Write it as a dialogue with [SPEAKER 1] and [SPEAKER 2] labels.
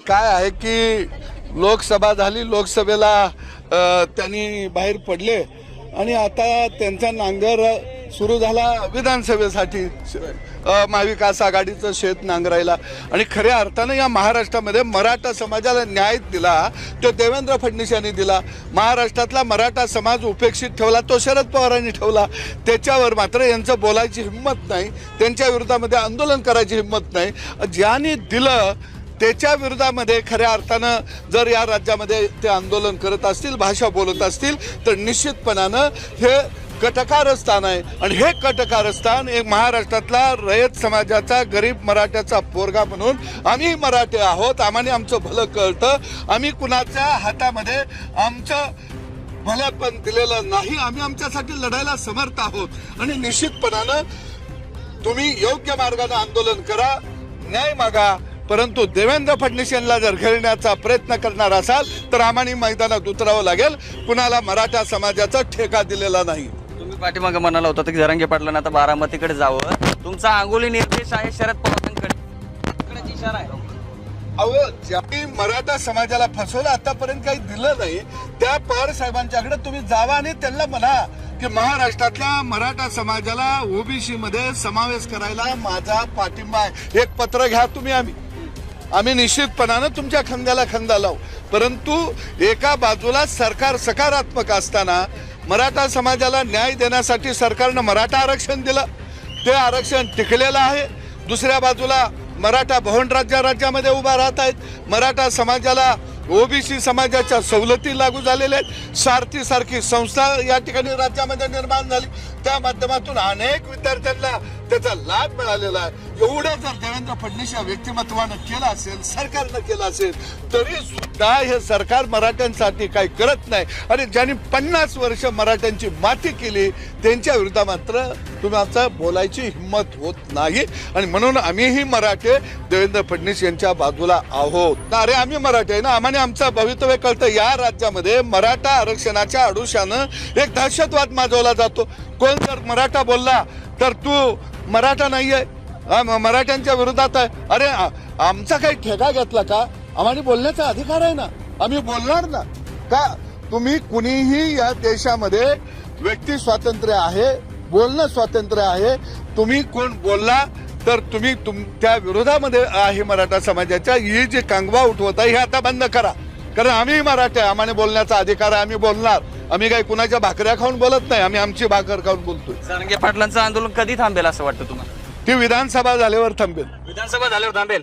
[SPEAKER 1] काय आहे की लोकसभा झाली लोकसभेला त्यांनी बाहेर पडले आणि आता त्यांचा नांगर सुरू झाला विधानसभेसाठी महाविकास आघाडीचं शेत नांगरायला. आणि खऱ्या अर्थानं या महाराष्ट्रामध्ये मराठा समाजाला न्याय दिला तो देवेंद्र फडणवीस यांनी दिला. महाराष्ट्रातला मराठा समाज उपेक्षित ठेवला तो शरद पवारांनी ठेवला. त्याच्यावर मात्र यांचं बोलायची हिंमत नाही त्यांच्या विरोधामध्ये आंदोलन करायची हिंमत नाही. ज्यांनी दिलं त्याच्या विरोधामध्ये खऱ्या अर्थानं जर या राज्यामध्ये ते आंदोलन करत असतील भाषा बोलत असतील तर निश्चितपणानं हे कटकारस्थान आहे. आणि हे कटकारस्थान एक महाराष्ट्रातला रयत समाजाचा गरीब मराठ्याचा पोरगा म्हणून आम्ही मराठे आहोत. आम्हाला आमचं भलं कळतं. आम्ही कुणाच्या हातामध्ये आमचं भलं पण दिलेलं नाही. आम्ही आमच्यासाठी लढायला समर्थ आहोत. आणि निश्चितपणानं तुम्ही योग्य मार्गाने आंदोलन करा न्याय मागा परंतु देवेंद्र फडणवीस यांना जर घेरण्याचा प्रयत्न करणार असाल तर आम्हाला मैदानात उतरावं लागेल. कुणाला मराठा समाजाचा ठेका दिलेला नाही.
[SPEAKER 2] तुम्ही पाठीमागं म्हणाला होता की जरांगे पाटलांना आता बारामतीकडे जावं. तुमचा अंगोली निर्देश आहे शरद पवारांकडे. इशारा आहे.
[SPEAKER 1] अहो ज्यांनी मराठा समाजाला फसवलं आतापर्यंत काही दिलं नाही. त्या पवार साहेबांच्याकडे तुम्ही जावा आणि त्यांना म्हणा की महाराष्ट्रातल्या मराठा समाजाला ओबीसी मध्ये समावेश करायला माझा पाठिंबा आहे. एक पत्र घ्या तुम्ही आम्ही. आम्ही निश्चितपणानं तुमच्या खांद्याला खांदा लावू. परंतु एका बाजूला सरकार सकारात्मक असताना मराठा समाजाला न्याय देण्यासाठी सरकारनं मराठा आरक्षण दिलं. ते आरक्षण टिकलेलं आहे. दुसऱ्या बाजूला मराठा भवन राज्य राज्यामध्ये उभा राहत आहेत. मराठा समाजाला ओबीसी समाजाच्या सवलती लागू झालेल्या आहेत. सारथी सारखी संस्था या ठिकाणी राज्यामध्ये निर्माण झाली. त्या माध्यमातून अनेक विद्यार्थ्यांना त्याचा लाभ मिळालेला आहे. एवढं जर देवेंद्र फडणवीस या व्यक्तिमत्वानं केलं असेल सरकारनं केलं असेल तरी सुद्धा हे सरकार मराठ्यांसाठी काही करत नाही. आणि ज्यांनी पन्नास वर्ष मराठ्यांची माती केली त्यांच्या विरुद्ध मात्र तुम्ही आमचा बोलायची हिंमत होत नाही. आणि म्हणून आम्हीही मराठे देवेंद्र फडणवीस यांच्या बाजूला आहोत. अरे आम्ही मराठे आहे ना आम्हाला आमचं भवितव्य कळतं. या राज्यामध्ये मराठा आरक्षणाच्या आडुशानं एक दहशतवाद माजवला जातो. कोण जर मराठा बोलला तर तू मराठा नाही आहे मराठ्यांच्या विरोधात आहे. अरे आमचा काही ठेका घेतला का? आम्हाला बोलण्याचा अधिकार आहे ना? आम्ही बोलणार ना? का तुम्ही कुणीही या देशामध्ये व्यक्ती स्वातंत्र्य आहे बोलणं स्वातंत्र्य आहे तुम्ही कोण बोलला तर तुम्ही तुम त्या विरोधामध्ये आहे मराठा समाजाच्या. ही जी कांगवा उठवत आहे हे आता बंद करा. कारण आम्ही मराठे आहे आम्हाला बोलण्याचा अधिकार आहे आम्ही बोलणार. आम्ही काही कुणाच्या भाकऱ्या खाऊन बोलत नाही आम्ही आमची भाकर खाऊन बोलतोय.
[SPEAKER 2] जरांगे पाटलांचं आंदोलन कधी थांबेल असं वाटतं तुम्हाला?
[SPEAKER 1] ती विधानसभा झाल्यावर थांबेल.
[SPEAKER 2] विधानसभा झाल्यावर थांबेल.